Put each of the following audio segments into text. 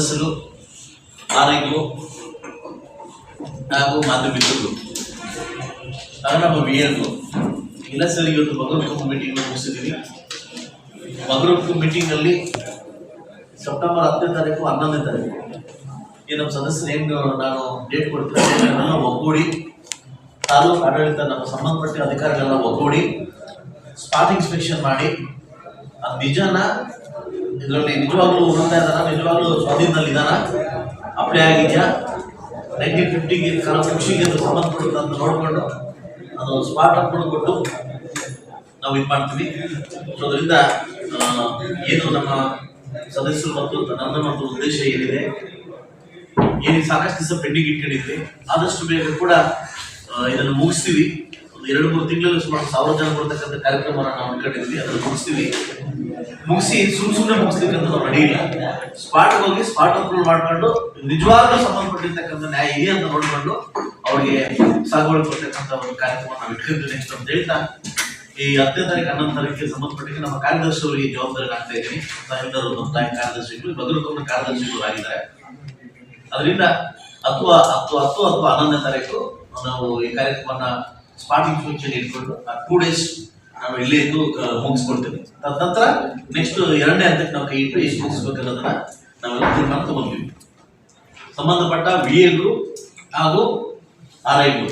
ಸದಸ್ಯರು ಆರೈಗಳು ಹಾಗೂ ಮಾಧ್ಯಮಿಕರು ಹಾಗೂ ನಮ್ಮ ಬಿಯರ್ಗಳು ಎಲ್ಲ ಸರ್ ಇವತ್ತು ಬಗರ್ಕು ಮೀಟಿಂಗ್ ಮುಗಿಸಿದ್ದೀವಿ. ಬಗರ್ಕು ಮೀಟಿಂಗಲ್ಲಿ ಸೆಪ್ಟೆಂಬರ್ ಹತ್ತನೇ ತಾರೀಕು ಹನ್ನೊಂದನೇ ತಾರೀಕು. ಈ ನಮ್ಮ ಸದಸ್ಯರು ಏನು ನಾನು ಡೇಟ್ ಕೊಡ್ತೀನಿ ಒಗ್ಗೂಡಿ, ತಾಲೂಕು ಆಡಳಿತ ನಮ್ಮ ಸಂಬಂಧಪಟ್ಟ ಅಧಿಕಾರಿಗಳನ್ನ ಒಗ್ಗೂಡಿ ಸ್ಪಾಟ್ ಇನ್ಸ್ಪೆಕ್ಷನ್ ಮಾಡಿ, ಆ ನಿಜನ ಇದರಲ್ಲಿ ನಿಜವಾಗ್ಲೂ ಹೊಂದ್ತಾ ಇದ್ದಾನ ನಿಜವಾಗ್ಲೂ ಸ್ವಾಧೀನದಲ್ಲಿ ಇದಾನ ಅಪ್ಲೈ ಆಗಿದೆಯಾ? ನೈನ್ಟೀನ್ ಫಿಫ್ಟಿಗೆ ಕೃಷಿಗೆ ಅದು ಸಂಬಂಧಪಡುತ್ತೆ ಅಂತ ನೋಡಿಕೊಂಡು ಅದು ಸ್ಪಾಟ್ ಅಪ್ಲೋಡ್ ಕೊಟ್ಟು ನಾವು ಇದು ಮಾಡ್ತೀವಿ. ಸೊ ಅದರಿಂದ ಏನು ನಮ್ಮ ಸದಸ್ಯರು ಮತ್ತು ನನ್ನ ಮತ್ತು ಉದ್ದೇಶ ಏನಿದೆ? ಏನು ಸಾಕಷ್ಟು ದಿವಸ ಪೆಂಡಿಂಗ್ ಇಟ್ಕೊಂಡಿದ್ವಿ. ಆದಷ್ಟು ಬೇಗ ಕೂಡ ಇದನ್ನು ಮುಗಿಸ್ತೀವಿ. ಎರಡು, ಮೂರು ತಿಂಗಳಲ್ಲಿ ಸುಮಾರು ಸಾವಿರ ಜನ ಕೊಡ್ತಕ್ಕಂಥ ಕಾರ್ಯಕ್ರಮವನ್ನು ನಾವು ಅನ್ಕೊಂಡಿದ್ವಿ ಅದನ್ನು ಮುಗಿಸ್ತೀವಿ. ಮುಗಿಸಿ ಸುಮ್ ಸುಮ್ಮನೆ ಮುಗಿಸ್ಲಿಕ್ಕಂತ ನಾವು ನಡೆಯಿಲ್ಲ ಸ್ಪಾಟ್ ಹೋಗಿ ಸ್ಪಾಟ್ ಅಪ್ರೂವ್ ಮಾಡ್ಕೊಂಡು, ನಿಜವಾಗ್ಲೂ ಸಂಬಂಧಪಟ್ಟಿರ್ತಕ್ಕಂಥ ನ್ಯಾಯ ಇದೆ ಅಂತ ನೋಡ್ಕೊಂಡು ಅವ್ರಿಗೆ ಸಾಗುವಳಿ ಕೊಡ್ತಕ್ಕಂಥ ಒಂದು ಕಾರ್ಯಕ್ರಮ ನಾವು ಇಟ್ಕೊಂತೀವಿ ನೆಕ್ಸ್ಟ್ ಅಂತ ಹೇಳ್ತಾ, ಈ ಹತ್ತನೇ ತಾರೀಕು ಹನ್ನೊಂದು ತಾರೀಕಿಗೆ ಸಂಬಂಧಪಟ್ಟಿಗೆ ನಮ್ಮ ಕಾರ್ಯದರ್ಶಿಯವರಿಗೆ ಜವಾಬ್ದಾರಿ ಆಗ್ತಾ ಇದ್ದೀನಿ. ಎಲ್ಲರೂ ನಮ್ಮ ತಾಯಿ ಕಾರ್ಯದರ್ಶಿಗಳು ಬದಲು ಕಾರ್ಯದರ್ಶಿಗಳು ಆಗಿದ್ದಾರೆ. ಅದರಿಂದ ಅಥವಾ ಹತ್ತು ಹತ್ತು ಅಥವಾ ಹನ್ನೊಂದನೇ ತಾರೀಕು ನಾವು ಈ ಕಾರ್ಯಕ್ರಮನ ಸ್ಪಾಟಿಂಗ್ ಫಂಕ್ಷನ್ ಇಟ್ಕೊಂಡು ಟೂ ಡೇಸ್ ನಾವು ಇಲ್ಲೇ ಇದ್ದು ಮುಗಿಸ್ಕೊಡ್ತೀವಿ ತದನಂತರ ನೆಕ್ಸ್ಟ್ ಎರಡನೇ ಹಂತಕ್ಕೆ ನಾವು ಕೈ ಇಟ್ಟು ಎಷ್ಟು ಮುಗಿಸ್ಬೇಕನ್ನೋದನ್ನ ನಾವೆಲ್ಲ ತೀರ್ಮಾನ ತಗೊಂಡ್ವಿ. ಸಂಬಂಧಪಟ್ಟ ವಿ ಎಗಳು ಹಾಗೂ ಆರ್ ಐಗಳು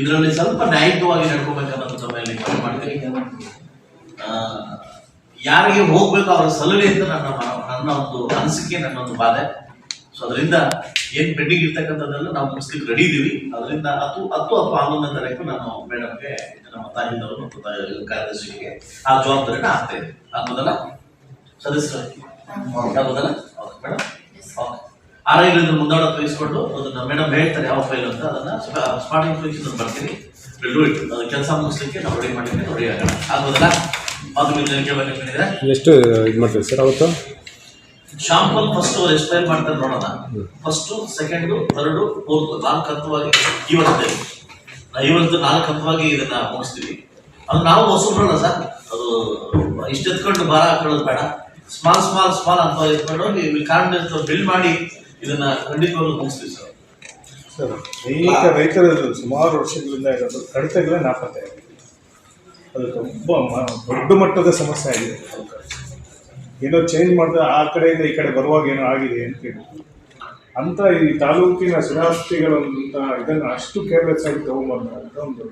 ಇದರಲ್ಲಿ ಸ್ವಲ್ಪ ನ್ಯಾಯಿಕವಾಗಿ ನಡ್ಕೋಬೇಕನ್ನೋದು ತಮ್ಮಲ್ಲಿ ಮಾಡ್ತೀವಿ ಯಾರಿಗೆ ಹೋಗ್ಬೇಕು ಅವ್ರ ಸಲಹೆ ಅಂತ ನನ್ನ ನನ್ನ ಒಂದು ಅನಿಸಿಕೆ, ನನ್ನ ಒಂದು ಬಾಧೆ. ಸೊ ಅದರಿಂದ ಏನ್ ಪೆಂಡಿಂಗ್ ಇರ್ತಕ್ಕಂಥದ್ದೆಲ್ಲ ನಾವು ಮುಗಿಸ್ಲಿಕ್ಕೆ ರೆಡಿ ಇದೀವಿ. ಅದರಿಂದ ಹತ್ತು ಹತ್ತು ಅಥವಾ ಹನ್ನೊಂದನೇ ತಾರೀಕು ನಾನು ಮೇಡಮ್ಗೆ ನಮ್ಮ ತಾಯಿದವರು ಮತ್ತು ಕಾರ್ಯದರ್ಶಿಗೆ ಆ ಜವಾಬ್ದಾರಿನ ಆಗ್ತಾ ಇದೆ ಆಗ್ಬೋದಲ್ಲ? ಸದಸ್ಯರು ಆಗ್ಬೋದಲ್ಲ? ಮೇಡಮ್. ಆರ್ ಐಗಳಿಂದ ಮುಂದಾಡ ತೋರಿಸ್ಕೊಂಡು ಅದನ್ನ ಮೇಡಮ್ ಹೇಳ್ತಾರೆ ಯಾವ ಫೈಲ್ ಅಂತ. ಅದನ್ನ ಸ್ಪಾಟಿಂಗ್ ಫಂಕ್ಷನ್ ಬರ್ತೀನಿ. ಬಿಲ್ಡು ಇಟ್ಟು ಅದು ಕೆಲಸ ಮುಗಿಸ್ಲಿಕ್ಕೆ ನಾವು ರೆಡಿ ಮಾಡಲಿಕ್ಕೆ ರೆಡಿ ಆಗೋಣ. ಆಗ್ಬೋದಲ್ಲ? ಅದು ಎಷ್ಟು ಇದು ಮಾಡ್ತೀವಿ ಸರ್ ಅವತ್ತು? ಶಾಂಪಲ್ ಫಸ್ಟ್ ಅವ್ರು ಎಕ್ಸ್ಪ್ಲೈನ್ ಮಾಡ್ತಾರೆ ನೋಡೋಣ. ಫಸ್ಟ್ ಸೆಕೆಂಡ್ ಥರ್ಡ್ ಫೋರ್ತ್ ನಾಲ್ಕು ಹಂತವಾಗಿ ಇವತ್ತೇ ಇವತ್ತು ನಾಲ್ಕು ಹಂತವಾಗಿ ಇದನ್ನ ಮುಗಿಸ್ತೀವಿ. ಅದು ನಾವು ಹೊಸಬ್ರಲ್ಲ ಸರ್. ಅದು ಇಷ್ಟು ಎತ್ಕೊಂಡು ಭಾರ ಹಾಕೊಳ್ಳೋದು ಬೇಡ. ಸ್ಮಾಲ್ ಸ್ಮಾಲ್ ಸ್ಮಾಲ್ ಅಂತ ಎತ್ಕೊಂಡು ಹೋಗಿ ಕಾನ್ಫಿಡೆನ್ಸ್ ಬಿಲ್ಡ್ ಮಾಡಿ ಇದನ್ನ ಖಂಡಿತವಾಗ್ಲೂ ಮುಗಿಸ್ತೀವಿ ಸರ್. ಸರ್ ಅನೇಕ ರೈತರದ್ದು ಸುಮಾರು ವರ್ಷಗಳಿಂದ ಇರೋದು ಕಡಿತಗಳೇ ನಾಪತ್ತೆ. ಆಗಿದೆ ಅದು ತುಂಬ ದೊಡ್ಡ ಮಟ್ಟದ ಸಮಸ್ಯೆ ಆಗಿದೆ. ಏನೋ ಚೇಂಜ್ ಮಾಡಿದ್ರೆ ಆ ಕಡೆಯಿಂದ ಈ ಕಡೆ ಬರುವಾಗ ಏನೋ ಆಗಿದೆ ಅಂತ ಹೇಳಿ. ಅಂತ ಈ ತಾಲೂಕಿನ ಸ್ಥಿರಾಸ್ತಿಗಳಂತ ಇದನ್ನು ಅಷ್ಟು ಕೇರ್ಲೆಸ್ ಆಗಿ ತಗೊಂಡ್ಬಂದ ಒಂದು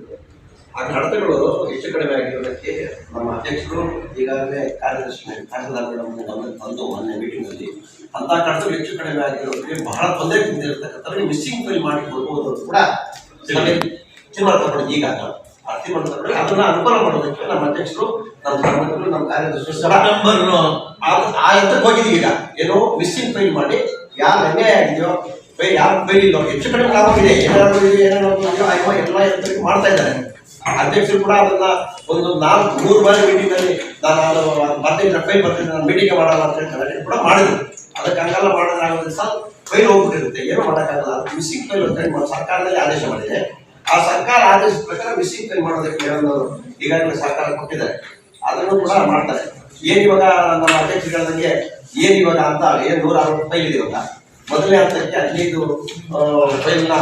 ಆ ಕಡತಗಳು ಹೆಚ್ಚು ಕಡಿಮೆ ಆಗಿರೋದಕ್ಕೆ ನಮ್ಮ ಅಧ್ಯಕ್ಷರು ಈಗಾಗಲೇ ಕಾರ್ಯದರ್ಶಿ ಮೇಡಮ್ ಒಂದು ತಂದು ಮೊನ್ನೆ ಮೀಟಿಂಗಲ್ಲಿ ಅಂತ ಕಡತಗಳು ಹೆಚ್ಚು ಕಡಿಮೆ ಆಗಿರೋದಕ್ಕೆ ಬಹಳ ತೊಂದರೆ ತಿಂದಿರತಕ್ಕಂಥ ಮಿಸ್ಸಿಂಗ್ ಫೈಲ್ ಮಾಡಿ ಕೊಡ್ಬೋದು ಅಂತ ಕೂಡ ಈಗ ತೀರ್ಮಾನ ತಗೊಂಡು ಅದನ್ನ ಅನುಕೂಲ ಮಾಡೋದಕ್ಕೆ ನಮ್ಮ ಅಧ್ಯಕ್ಷರು ನಮ್ಮ ಧರ್ಮಗಳು ನಮ್ಮ ಕಾರ್ಯದರ್ಶಿ ಸೆಪ್ಟೆಂಬರ್. ಆ- ಹಂತಕ್ಕೆ ಹೋಗಿದ್ದೀವಿ ಈಗ. ಏನೋ ಮಿಸ್ಸಿಂಗ್ ಫೈಲ್ ಮಾಡಿ ಯಾರು ಅನ್ಯಾಯ ಆಗಿದೆಯೋ ಬೈ ಯಾರು ಫೈಲ್ ಇಲ್ಲೋ ಹೆಚ್ಚು ಕಡಿಮೆ ಲಾಭವಿದೆ ಏನಾದ್ರು ಇದೆ ಏನಾದ್ರು ಅಯ್ಯೋ ಎಲ್ಲ ಮಾಡ್ತಾ ಇದ್ದಾರೆ. ಅಧ್ಯಕ್ಷರು ಕೂಡ ಅದನ್ನ ಒಂದು ನಾಲ್ಕು ಮೂರು ಬಾರಿ ಮೀಟಿಂಗ್ ಅಲ್ಲಿ ನಾನು ಬರ್ತಿದ್ರೆ ಫೈಲ್ ಬರ್ತೀನಿ ನಾನು ಮೀಟಿಂಗ್ ಮಾಡಲ್ಲ ಅಂತ ಹೇಳಿ ಕೂಡ ಮಾಡಿದ್ರು. ಅದಕ್ಕೆ ಹಂಗೆಲ್ಲ ಮಾಡೋದಾಗ ಸರ್ ಫೈಲ್ ಹೋಗ್ಬಿಟ್ಟಿರುತ್ತೆ. ಏನು ಮಾಡೋಕ್ಕಾಗಲ್ಲ. ಮಿಸ್ಸಿಂಗ್ ಫೈಲ್ ಅಂತ ಹೇಳಿ ಸರ್ಕಾರದಲ್ಲಿ ಆದೇಶ ಮಾಡಿದೆ. ಆ ಸರ್ಕಾರ ಆದೇಶದ ಪ್ರಕಾರ ಫೈಲ್ ಮಾಡೋದಕ್ಕೆ ಏನೋ ಈಗಾಗಲೇ ಸರ್ಕಾರ ಕೊಟ್ಟಿದ್ದಾರೆ ಅದನ್ನು ಕೂಡ ಮಾಡ್ತಾರೆ. ಏನ್ ಇವಾಗ ನಮ್ಮ ಅಧ್ಯಕ್ಷರು ಹೇಳಿದಂಗೆ ಏನ್ ಇವಾಗ ಅಂತ ಏನ್ ನೂರ ಅರವತ್ತು ಫೈಲ್ ಇದೆ ಇವಾಗ. ಮೊದಲನೇ ಹಂತಕ್ಕೆ ಹದಿನೈದು ಫೈಲ್ನ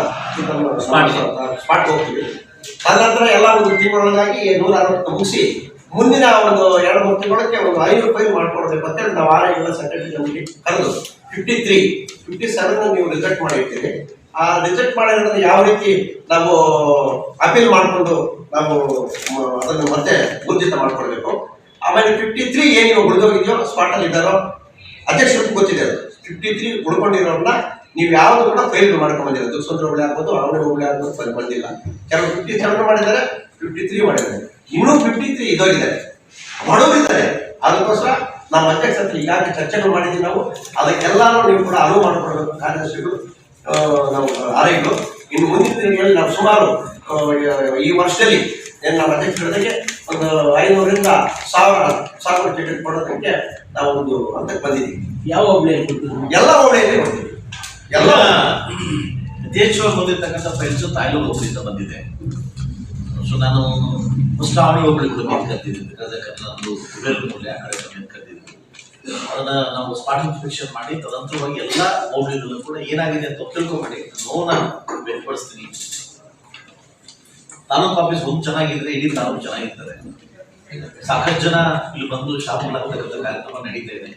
ಸ್ಮಾರ್ಟ್ ಹೋಗ್ತೀವಿ ತದನಂತರ ಎಲ್ಲ ಒಂದು ತಿಂಗಳೊಳಗಾಗಿ ನೂರ ಅರವತ್ತು ಮುಗಿಸಿ ಮುಂದಿನ ಒಂದು ಎರಡು ಮೂರು ತಿಂಗಳಕ್ಕೆ ಒಂದು ಐದು ಫೈಲ್ ಮಾಡ್ಕೊಡ್ಬೇಕು ಅಂತ ನಾವು ಆರ್ ಸರ್ಟಿಫಿಕೇಟ್ ಸೆಕ್ರೆಟರಿ ನಮಗೆ ಕರೆದು. ಫಿಫ್ಟಿ ತ್ರೀ ಫಿಫ್ಟಿ ಸೆವೆನ್ ನೀವು ರಿಜೆಕ್ಟ್ ಮಾಡಿರ್ತೀರಿ. ಆ ರಿಜೆಕ್ಟ್ ಮಾಡಿರೋದನ್ನ ಯಾವ ರೀತಿ ನಾವು ಅಪೀಲ್ ಮಾಡಿಕೊಂಡು ನಾವು ಅದನ್ನು ಮತ್ತೆ ಊರ್ಜಿತ ಮಾಡ್ಕೊಳ್ಬೇಕು. ಆಮೇಲೆ ಫಿಫ್ಟಿ ತ್ರೀ ಏನು ನೀವು ಉಳಿದೋಗಿದೆಯೋ ಸ್ಪಾಟ್ ಅಲ್ಲಿ ಇದ್ದಾರೋ ಅಧ್ಯಕ್ಷರು ಗೊತ್ತಿದೆ ಅದು. ಫಿಫ್ಟಿ ತ್ರೀ ಉಳ್ಕೊಂಡಿರೋರನ್ನ ನೀವು ಯಾವ್ದು ಕೂಡ ಫೈಲ್ ಮಾಡ್ಕೊಂಡು ಬಂದಿಲ್ಲ. ದುರ್ಸಂದ್ರ ಹೋಬಳಿ ಆಗ್ಬೋದು ಅವನೇ ಹುಳಿ ಆಗ್ಬೋದು ಫೈಲ್ ಬಂದಿಲ್ಲ. ಕೆಲವು ಫಿಫ್ಟಿ ಸೆವೆನ್ ಮಾಡಿದ್ದಾರೆ ಫಿಫ್ಟಿ ತ್ರೀ ಮಾಡಿದ್ದಾರೆ. ಇನ್ನೂ ಫಿಫ್ಟಿ ತ್ರೀ ಇದೋಗಿದ್ದಾರೆ ಮಾಡೋರಿದ್ದಾರೆ ಅದಕ್ಕೋಸ್ಕರ ನಮ್ಮ ಅಧ್ಯಕ್ಷ ಹತ್ರ ಈಗಾಗಲೇ ಚರ್ಚೆಗಳು ಮಾಡಿದ್ದೀವಿ ನಾವು. ಅದಕ್ಕೆಲ್ಲಾನು ನೀವು ಕೂಡ ಅನುವು ಮಾಡಿಕೊಡ್ಬೇಕು ಕಾರ್ಯದರ್ಶಿಗಳು ನಾವು ಆರೈದು ಇನ್ನು ಮುಂದಿನ ದಿನಗಳಲ್ಲಿ ನಾವು ಸುಮಾರು ಈ ವರ್ಷದಲ್ಲಿ ಏನು ನಾವು ಅಧ್ಯಕ್ಷ ಹೇಳೋದಕ್ಕೆ ಒಂದು ಐನೂರಿಂದ ಸಾವಿರ ಸಾವಿರ ಟಿಕೆಟ್ ಕೊಡೋದಕ್ಕೆ ನಾವು ಒಂದು ಹಂತಕ್ಕೆ ಬಂದಿದ್ದೀವಿ. ಯಾವ ಒಬ್ಳೆ ಎಲ್ಲ ಹೋಬಳಿಯಲ್ಲಿ ಬಂದಿದ್ದೀವಿ ಎಲ್ಲ ದೇಶವಾಗಿ ಬಂದಿರ್ತಕ್ಕಂಥ ಫ್ರೆಂಡ್ಸ್ ತಾಯ್ಲೂರು ಹೋಬಳಿಯಿಂದ ಬಂದಿದೆ. ಸೊ ನಾನು ಹೊಸ ಆಡಿ ಹೋಬಳಿ ಕೂಡ ಒಂದು ಬಿಕಾಸ್ ಯಾಕಂದ್ರೆ ನಂದು ಕುಬೇರ ಮೂಲೆ ಆ ಕಡೆ ಅದನ್ನ ನಾವು ಸ್ಪಾಟ್ ಇನ್ಸ್ಪೆಕ್ಷನ್ ಮಾಡಿ ತದಂತರವಾಗಿ ಎಲ್ಲ ಮೌಲ್ಯಗಳನ್ನು ಕೂಡ ಏನಾಗಿದೆ ಅಂತ ತಿಳ್ಕೊಂಬೇಡಿ. ನೋವನ್ನ ವ್ಯಕ್ತಪಡಿಸ್ತೀನಿ. ತಾಲೂಕು ಆಫೀಸ್ ಒಂದು ಚೆನ್ನಾಗಿದ್ರೆ ಇಡೀ ತಾಲೂಕು ಚೆನ್ನಾಗಿರ್ತದೆ ಸಾಕಷ್ಟು ಜನ ಇಲ್ಲಿ ಬಂದು ಶಾಪಿಂಗ್ ಆಗ್ತಕ್ಕಂಥ ಕಾರ್ಯಕ್ರಮ ನಡೀತಾ ಇದೆ.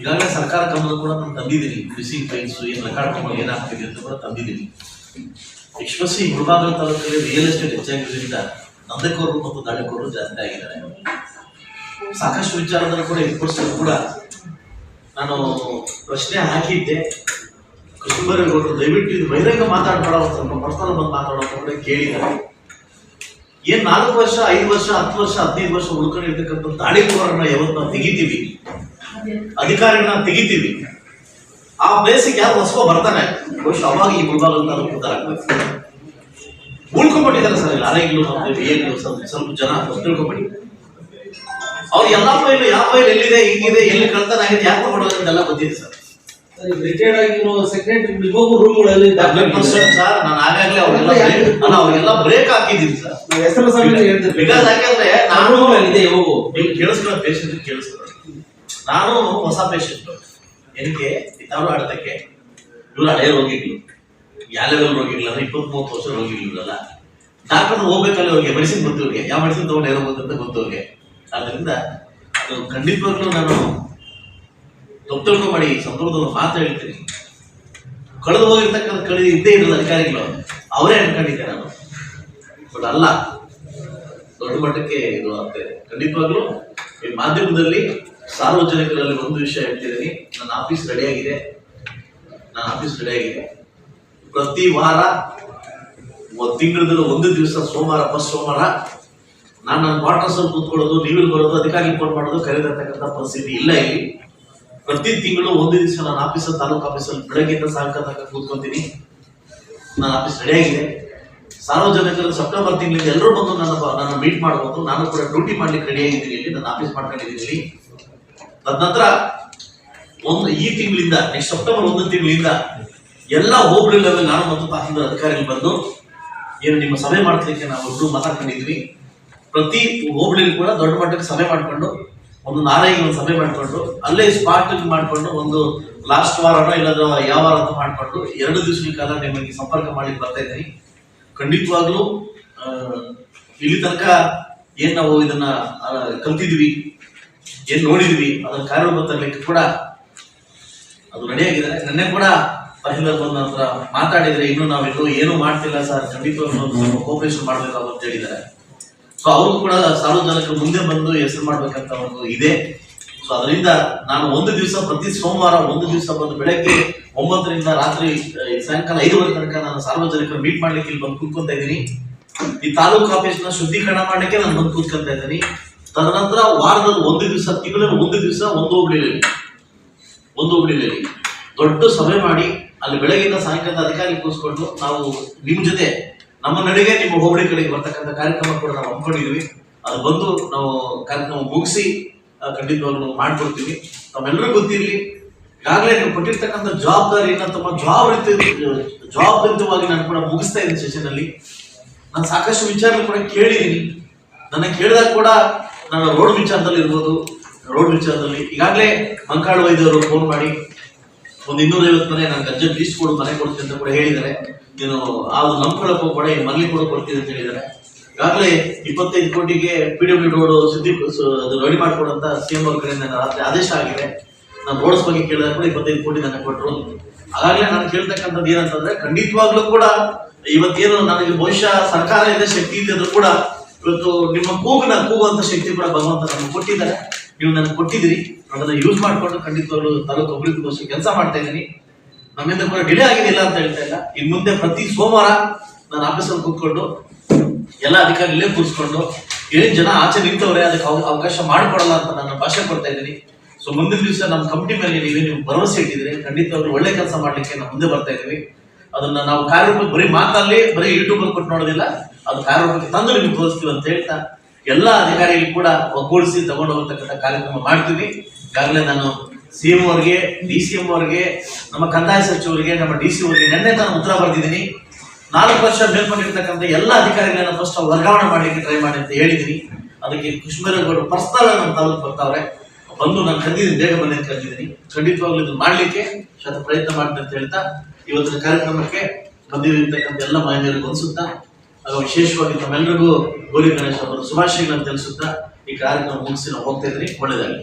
ಈಗಾಗಲೇ ಸರ್ಕಾರ ಕ್ರಮದ ಕೂಡ ನಾನು ತಂದಿದ್ದೀನಿ. ಬಿಸಿ ಫೈಲ್ಸ್ ಏನು ರೆಕಾರ್ಡ್ ತಗೊಂಡು ಏನಾಗ್ತಿದೆ ಅಂತ ಕೂಡ ತಂದಿದ್ದೀನಿ. ವಿಶ್ವಸಿ ಮುಳಬಾಗಲ ತಾಲೂಕಲ್ಲಿ ರಿಯಲ್ ಎಸ್ಟೇಟ್ ಹೆಚ್ಚಾಗಿರೋದ್ರಿಂದ ನಂದಕೋರು ಮತ್ತು ದಾಳಿಕೋರು ಜಾಸ್ತಿ ಆಗಿದ್ದಾರೆ. ಸಾಕಷ್ಟು ವಿಚಾರದಲ್ಲಿ ಕೂಡ ಇಟ್ಕೊಳ್ಸೋದು ಕೂಡ ನಾನು ಪ್ರಶ್ನೆ ಹಾಕಿದ್ದೆ. ಕೃಷ್ಣಬೈರೇಗೌಡರು, ದಯವಿಟ್ಟು ಇದು ಬಹಿರಂಗ ಮಾತಾಡ್ಬೇಡ ಸ್ವಲ್ಪ ಪರ್ಸನಲ್ ಬಂದು ಮಾತಾಡೋ ಅಂತ ಕೂಡ ಕೇಳಿದ್ದಾರೆ. ಏನ್ ನಾಲ್ಕು ವರ್ಷ, ಐದು ವರ್ಷ, ಹತ್ತು ವರ್ಷ, ಹದಿನೈದು ವರ್ಷ ಉಳ್ಕೊಂಡಿರ್ತಕ್ಕಂಥ ದಾಳಿಕೋರನ್ನ ಯಾವತ್ತು ನಾವು ತೆಗಿತೀವಿ. ಅಧಿಕಾರಿಗಳನ್ನ ತೆಗಿತೀವಿ. ಆ ಪ್ಲೇಸಿಗೆ ಯಾರು ಹೊಸಕೋ ಬರ್ತಾನೆ ಬಹುಶಃ ಅವಾಗ ಈ ಮುಳಬಾಗಲ್ ತಾಲೂಕು ಉಳ್ಕೊಂಡ್ಬಿಟ್ಟಿದ್ದಾರೆ ಸರ್ ಇಲ್ಲಿ. ಏಗಳು ಸ್ವಲ್ಪ ಜನ ತಿಳ್ಕೊಂಬಿಡಿ. ಅವ್ರು ಎಲ್ಲ ಫೈಲ್ ಯಾವ ಫೈಲ್ ಎಲ್ಲಿದೆ ಹಿಂಗಿದೆ ಎಲ್ಲಿ ಕಳ್ತನ ಆಗಿದೆ ಯಾಕೆ ಮಾಡೋದು ಅಂತೆಲ್ಲ ಗೊತ್ತಿದೆ ಸರ್. ರಿಟೈರ್ಡ್ ಆಗಿರೋ ಸೆಕ್ರೆಟರಿ ನಿಮಗೂ ರೂಮ್ಗಳಲ್ಲಿ ಪರ್ಸೆಂಟ್ ಸರ್ ನಾನು ಆಗಾಗ್ಲೇ ಅವರೆಲ್ಲ ಅಲ್ಲ ಅವ್ರಿಗೆಲ್ಲ ಬ್ರೇಕ್ ಹಾಕಿದ್ದೀನಿ ಸರ್. ಹೆಸರು ಸಮೇತ ಬಿಕಾಸ್ ಯಾಕಂದ್ರೆ ನಾನು ನಾನು ಇದೆ ಹೋಗು. ನೀವು ಕೇಳಿಸ್ಕೊಳ್ಳೋ ಪೇಷಂಟ್ ಕೇಳಿಸ್ಕೊಳ್ಳಿ ನಾನು ಹೊಸ ಪೇಷಂಟ್ ಎಲ್ಲಿಗೆ ಇದ್ದಾರು ಆಡತಕ್ಕೆ ಇವ್ರು ಹಳೆಯ ರೋಗಿಗಳು. ಯಾವ ಲೆವೆಲ್ ಅಂದ್ರೆ ಇಪ್ಪತ್ತ್ ಮೂವತ್ತು ವರ್ಷ ರೋಗಿಗಳಲ್ಲ ಡಾಕ್ಟರ್ ಹೋಗ್ಬೇಕಲ್ಲ ಅವ್ರಿಗೆ ಮೆಡಿಸಿನ್ ಗೊತ್ತಿವ್ರಿಗೆ ಯಾವ ಮೆಡಿಸಿನ್ ತಗೊಂಡು ಏನೋ ಗೊತ್ತಂತ ಗೊತ್ತು ಆದ್ರಿಂದ ಅದು ಖಂಡಿತವಾಗ್ಲೂ ನಾನು ತಪ್ಪು ಮಾಡಿ ಒಂದು ಮಾತು ಹೇಳ್ತೀನಿ. ಕಳೆದು ಹೋಗಿರ್ತಕ್ಕಂಥ ಕಳೆದು ಇದ್ದೇ ಇರಲ್ಲ ಅಧಿಕಾರಿಗಳು. ಅವರೇ ಅನ್ಕೊಂಡಿದ್ದೆ ನಾನು. ಬಟ್ ಅಲ್ಲ, ದೊಡ್ಡ ಮಟ್ಟಕ್ಕೆ ಇದು ಆಗ್ತದೆ ಖಂಡಿತವಾಗ್ಲೂ, ಈ ಮಾಧ್ಯಮದಲ್ಲಿ ಸಾರ್ವಜನಿಕರಲ್ಲಿ ಒಂದು ವಿಷಯ ಹೇಳ್ತಿದ್ದೀನಿ. ನನ್ನ ಆಫೀಸ್ ರೆಡಿ ಆಗಿದೆ. ನನ್ನ ಆಫೀಸ್ ರೆಡಿ ಆಗಿದೆ. ಪ್ರತಿ ವಾರ ತಿಂಗಳದಲ್ಲಿ ಒಂದು ದಿವಸ ಸೋಮವಾರ ಫಸ್ಟ್ ಸೋಮವಾರ ನಾನು ನನ್ನ ಕ್ವಾರ್ಟರ್ಸ್ ಅಲ್ಲಿ ಕೂತ್ಕೊಳ್ಳೋದು, ನೀವಿಲ್ ಬರೋದು, ಅದಕ್ಕಾಗಿ ಫೋನ್ ಮಾಡೋದು, ಕರೆದಿರ್ತಕ್ಕಂಥ ಪರಿಸ್ಥಿತಿ ಇಲ್ಲ ಇಲ್ಲಿ. ಪ್ರತಿ ತಿಂಗಳು ಒಂದು ದಿವಸ ನಾನು ಆಫೀಸ್ ತಾಲೂಕು ಆಫೀಸಲ್ಲಿ ಬೆಳಗ್ಗೆಯಿಂದ ಸಾಯಂಕಾಲ ತನಕ ಕೂತ್ಕೊಂತೀನಿ. ನನ್ನ ಆಫೀಸ್ ರೆಡಿ ಆಗಿದೆ. ಸಾರ್ವಜನಿಕರು ಸೆಪ್ಟೆಂಬರ್ ತಿಂಗಳಿಂದ ಎಲ್ಲರೂ ಬಂದು ನನ್ನ ನನ್ನ ಮೀಟ್ ಮಾಡಬಹುದು ನಾನು ಕೂಡ ಡ್ಯೂಟಿ ಮಾಡ್ಲಿಕ್ಕೆ ರೆಡಿ ಆಗಿದ್ದೀನಿ ಇಲ್ಲಿ, ನನ್ನ ಆಫೀಸ್ ಮಾಡ್ಕೊಂಡಿದ್ದೀನಿ ತದನಂತರ ಒಂದು, ಈ ತಿಂಗಳಿಂದ ನೆಕ್ಸ್ಟ್ ಸೆಪ್ಟೆಂಬರ್ ಒಂದು ತಿಂಗಳಿಂದ ಎಲ್ಲ ಹೋಬಳಿ ಲೆವೆಲ್ ನಾನು ಮತ್ತು ತಹಸೀಲ್ದಾರ್ ಅಧಿಕಾರಿಗಳು ಬಂದು, ಏನು ನಿಮ್ಮ ಸಭೆ ಮಾಡ್ಲಿಕ್ಕೆ ನಾವು ಮಾತಾಡ್ಕೊಂಡಿದ್ವಿ. ಪ್ರತಿ ಹೋಬಳಿಲಿ ಕೂಡ ದೊಡ್ಡ ಮಟ್ಟಕ್ಕೆ ಸಭೆ ಮಾಡಿಕೊಂಡು, ಒಂದು ನಾರಾಯಿಗೆ ಒಂದು ಸಭೆ ಮಾಡಿಕೊಂಡು, ಅಲ್ಲೇ ಸ್ಪಾಟ್ ಮಾಡಿಕೊಂಡು, ಒಂದು ಲಾಸ್ಟ್ ವಾರನೋ ಇಲ್ಲದ ಯಾವ ವಾರ ಅಂತ ಮಾಡಿಕೊಂಡು, ಎರಡು ದಿವಸಗಳ ಕಾಲ ನಿಮಗೆ ಸಂಪರ್ಕ ಮಾಡಿ ಬರ್ತಾ ಇದ್ದೀನಿ. ಖಂಡಿತವಾಗ್ಲೂ ಇಲ್ಲಿ ತನಕ ಏನ್ ನಾವು ಇದನ್ನ ಕಲ್ತಿದೀವಿ ಏನ್ ನೋಡಿದ್ವಿ ಕಾರ್ಯರೂಪ ತರಲಿಕ್ಕೆ ಕೂಡ ಅದು ರೆಡಿ ಆಗಿದೆ. ನಿನ್ನೆ ಕೂಡ ತಹಸೀಲ್ದಾರ್ ಬಂದ ನಂತರ ಮಾತಾಡಿದ್ರೆ, ಇನ್ನು ನಾವು ಇನ್ನೂ ಏನು ಮಾಡ್ತಿಲ್ಲ ಸರ್, ಖಂಡಿತವಾಗ್ಲೂ ಕೋಪರೇಷನ್ ಮಾಡ್ಬೇಕಾಗುತ್ತೆ ಹೇಳಿದ್ದಾರೆ. ಸೊ ಅವ್ರಿಗೂ ಕೂಡ ಸಾರ್ವಜನಿಕರು ಮುಂದೆ ಬಂದು ಹೆಸರು ಮಾಡ್ಬೇಕಂತ ಒಂದು ಇದೆ. ಸೊ ಅದರಿಂದ ನಾನು ಒಂದು ದಿವಸ ಪ್ರತಿ ಸೋಮವಾರ ಒಂದು ದಿವಸ ಬಂದು ಬೆಳಗ್ಗೆ ಒಂಬತ್ತರಿಂದ ರಾತ್ರಿ ಸಾಯಂಕಾಲ ಐದುವರೆ ತನಕ ನಾನು ಸಾರ್ವಜನಿಕರು ಮೀಟ್ ಮಾಡ್ಲಿಕ್ಕೆ ಇಲ್ಲಿ ಬಂದು ಕೂತ್ಕೊಂತ ಇದ್ದೀನಿ. ಈ ತಾಲೂಕು ಆಫೀಸ್ನ ಶುದ್ಧೀಕರಣ ಮಾಡ್ಲಿಕ್ಕೆ ನಾನು ಬಂದು ಕೂತ್ಕೊಂತ ಇದ್ದೀನಿ. ತದನಂತರ ವಾರದಲ್ಲಿ ಒಂದು ದಿವಸ, ತಿಂಗಳಲ್ಲಿ ಒಂದು ದಿವಸ ಒಂದು ಹೋಬಳಿಯಲ್ಲಿ ಒಂದು ಹೋಬಳಿಯಲ್ಲಿ ದೊಡ್ಡ ಸಭೆ ಮಾಡಿ ಅಲ್ಲಿ ಬೆಳಗಿನ ಸಾಯಂಕಾಲದ ಅಧಿಕಾರಿ ಕೂರಿಸ್ಕೊಂಡು ನಾವು ನಿಮ್ ಜೊತೆ ನಮ್ಮ ನಡೆಗೆ ನಿಮ್ಮ ಹೋಬಳಿ ಕಡೆಗೆ ಬರ್ತಕ್ಕಂಥ ಕಾರ್ಯಕ್ರಮ ಕೂಡ ನಾವು ಹಮ್ಮಿಕೊಂಡಿದ್ವಿ ಅದು ಬಂದು ನಾವು ಕಾರ್ಯಕ್ರಮ ಮುಗಿಸಿ ಆ, ನಾವು ಮಾಡ್ಕೊಡ್ತೀವಿ. ತಮ್ಮೆಲ್ಲರಿಗೂ ಗೊತ್ತಿರಲಿ ಈಗಾಗಲೇ ನೀವು ಕೊಟ್ಟಿರ್ತಕ್ಕಂಥ ಜವಾಬ್ದಾರಿಯನ್ನ ತಮ್ಮ ಜವಾಬ್ದಾರಿ ಜವಾಬ್ದಾರಿತವಾಗಿ ನಾನು ಕೂಡ ಮುಗಿಸ್ತಾ ಇದ್ದೀನಿ ಸೆಷನ್ ಅಲ್ಲಿ. ನಾನು ಸಾಕಷ್ಟು ವಿಚಾರ ಕೂಡ ಕೇಳಿದ್ದೀನಿ. ನನ್ನ ಕೇಳಿದಾಗ ಕೂಡ ನಾನು ರೋಡ್ ವಿಚಾರದಲ್ಲಿ ಇರ್ಬೋದು ರೋಡ್ ವಿಚಾರದಲ್ಲಿ. ಈಗಾಗಲೇ ಮಂಕಾಳು ವೈದ್ಯರು ಫೋನ್ ಮಾಡಿ ಒಂದು ಇನ್ನೂರೈವತ್ತು ಮನೆ ನಾನು ಗಜ್ಜ ಲೀಸ್ಟ್ ಕೊಡು, ಮನೆ ಕೊಡ್ತೀನಿ ಅಂತ ಕೂಡ ಹೇಳಿದ್ದಾರೆ. ನೀನು ಅದು ನಂಬ್ಕೊಳಕ್ ಹೋಗ್ಬೇಡ, ಈ ಮನೆ ಕೂಡ ಕೊಡ್ತೀನಿ ಅಂತ ಹೇಳಿದ್ದಾರೆ. ಈಗಾಗಲೇ ಇಪ್ಪತ್ತೈದು ಕೋಟಿಗೆ ಪಿ ಡಬ್ಲ್ಯೂ ರೋಡ್ ಸುದ್ದಿ ರೆಡಿ ಮಾಡ್ಕೊಡು ಅಂತ ಸಿ ಎಂ ಅವ್ರ ಕಡೆಯಿಂದ ರಾತ್ರಿ ಆದೇಶ ಆಗಿದೆ. ನಾನು ರೋಡ್ಸ್ ಬಗ್ಗೆ ಕೇಳಿದ ಕೂಡ ಇಪ್ಪತ್ತೈದು ಕೋಟಿ ನನಗೆ ಕೊಟ್ಟರು. ಹಾಗಾಗಲೇ ನಾನು ಕೇಳ್ತಕ್ಕಂಥದ್ದು ಏನಂತಂದ್ರೆ, ಖಂಡಿತವಾಗ್ಲೂ ಕೂಡ ಇವತ್ತೇನು ನನಗೆ ಬಹುಶಃ ಸರ್ಕಾರ ಇದೆ, ಶಕ್ತಿ ಇದೆ ಅಂದ್ರೂ ಕೂಡ ಇವತ್ತು ನಿಮ್ಮ ಕೂಗನ ಕೂಗುವಂತ ಶಕ್ತಿ ಕೂಡ ಭಗವಂತ ನಮ್ಗೆ ಕೊಟ್ಟಿದ್ದಾರೆ. ನೀವು ನನಗೆ ಕೊಟ್ಟಿದ್ದೀರಿ ಅದನ್ನ ಯೂಸ್ ಮಾಡಿಕೊಂಡು ಖಂಡಿತವಾಗ್ಲೂ ತಾಲೂಕು ಅಭಿವೃದ್ಧಿಗೋಸ್ಕರ ಕೆಲಸ ಮಾಡ್ತಾ ಇದ್ದೀನಿ. ನಮ್ಮಿಂದ ಕೂಡ ಡಿಲೇ ಆಗಿದಿಲ್ಲ ಅಂತ ಹೇಳ್ತಾ ಇಲ್ಲ. ಇನ್ ಮುಂದೆ ಪ್ರತಿ ಸೋಮವಾರ ನಾನು ಆಫೀಸಲ್ಲಿ ಕೂತ್ಕೊಂಡು ಎಲ್ಲ ಅಧಿಕಾರಿ ಇಲ್ಲೇ ಕೂರಿಸ್ಕೊಂಡು ಏನ್ ಜನ ಆಚೆ ನಿಂತವ್ರೆ, ಅದಕ್ಕೆ ಅವ- ಅವಕಾಶ ಮಾಡಿಕೊಡಲ್ಲ ಅಂತ ನಾನು ಭಾಷೆ ಕೊಡ್ತಾ ಇದ್ದೀನಿ. ಸೊ ಮುಂದಿನ ದಿವಸ ನಮ್ಮ ಕಂಪ್ನಿ ಮೇಲೆ ನೀವೇ ನೀವು ಭರವಸೆ ಇಟ್ಟಿದ್ರೆ ಖಂಡಿತವಾಗ್ಲೂ ಒಳ್ಳೆ ಕೆಲಸ ಮಾಡ್ಲಿಕ್ಕೆ ನಾವು ಮುಂದೆ ಬರ್ತಾ ಇದ್ದೀವಿ ಅದನ್ನ ನಾವು ಕಾರ್ಯರೂಪಕ್ಕೆ ಬರೀ ಮಾತಲ್ಲಿ ಬರೀ ಯೂಟ್ಯೂಬ್ ಅಲ್ಲಿ ಕೊಟ್ಟು ನೋಡೋದಿಲ್ಲ, ಅದು ಕಾರ್ಯರೂಪಕ್ಕೆ ತಂದು ನಿಮ್ಗೆ ತೋರಿಸ್ತೀವಿ ಅಂತ ಹೇಳ್ತಾ ಎಲ್ಲ ಅಧಿಕಾರಿಗಳು ಕೂಡ ಒಗ್ಗೂಡಿಸಿ ತಗೊಂಡು ಹೋಗ್ತಕ್ಕಂಥ ಕಾರ್ಯಕ್ರಮ ಮಾಡ್ತೀವಿ. ಈಗಾಗಲೇ ನಾನು ಸಿ ಎಂ ಅವರಿಗೆ ಡಿ ಸಿ ಎಂ ಅವರಿಗೆ, ನಮ್ಮ ಕಂದಾಯ ಸಚಿವರಿಗೆ, ನಮ್ಮ ಡಿ ಸಿ ಅವರಿಗೆ ನಿನ್ನೆ ನಾನು ಉತ್ತರ ಬರೆದಿದ್ದೀನಿ. ನಾಲ್ಕು ವರ್ಷ ಮೇಲ್ಪಟ್ಟಿರ್ತಕ್ಕಂಥ ಎಲ್ಲ ಅಧಿಕಾರಿಗಳನ್ನ ಫಸ್ಟ್ ವರ್ಗಾವಣೆ ಮಾಡಲಿಕ್ಕೆ ಟ್ರೈ ಮಾಡಿ ಅಂತ ಹೇಳಿದ್ದೀನಿ. ಅದಕ್ಕೆ ಕುಶ್ಮೇರಗೌಡರು ಪರ್ಸನಲ್ ನಮ್ಮ ತಾಲೂಕು ಬರ್ತಾವ್ರೆ. ಬಂದು ನಾನು ಕರೆದಿದ್ದೀನಿ ಬೇಗ ಬನ್ನಿ ಅಂತ ಕರೆದಿದ್ದೀನಿ ಖಂಡಿತವಾಗ್ಲೂ ಇದು ಮಾಡಲಿಕ್ಕೆ ಶತ ಪ್ರಯತ್ನ ಮಾಡ್ತೀನಿ ಅಂತ ಹೇಳ್ತಾ ಇವತ್ತಿನ ಕಾರ್ಯಕ್ರಮಕ್ಕೆ ಬಂದಿರತಕ್ಕಂಥ ಎಲ್ಲ ಮಹಿಳೆಯರಿಗೂ ಅನ್ಸುತ್ತಾ ಹಾಗೂ ವಿಶೇಷವಾಗಿ ತಮ್ಮೆಲ್ಲರಿಗೂ ಗೌರಿ ಗಣೇಶ ಅವರ ಶುಭಾಶಯಗಳನ್ನು ತಿಳಿಸುತ್ತಾ ಈ ಕಾರ್ಯಕ್ರಮ ಮುಗಿಸಿ ನಾವು ಹೋಗ್ತಾ ಇದ್ರಿ. ಒಳ್ಳೆಯದಾಗಲಿ.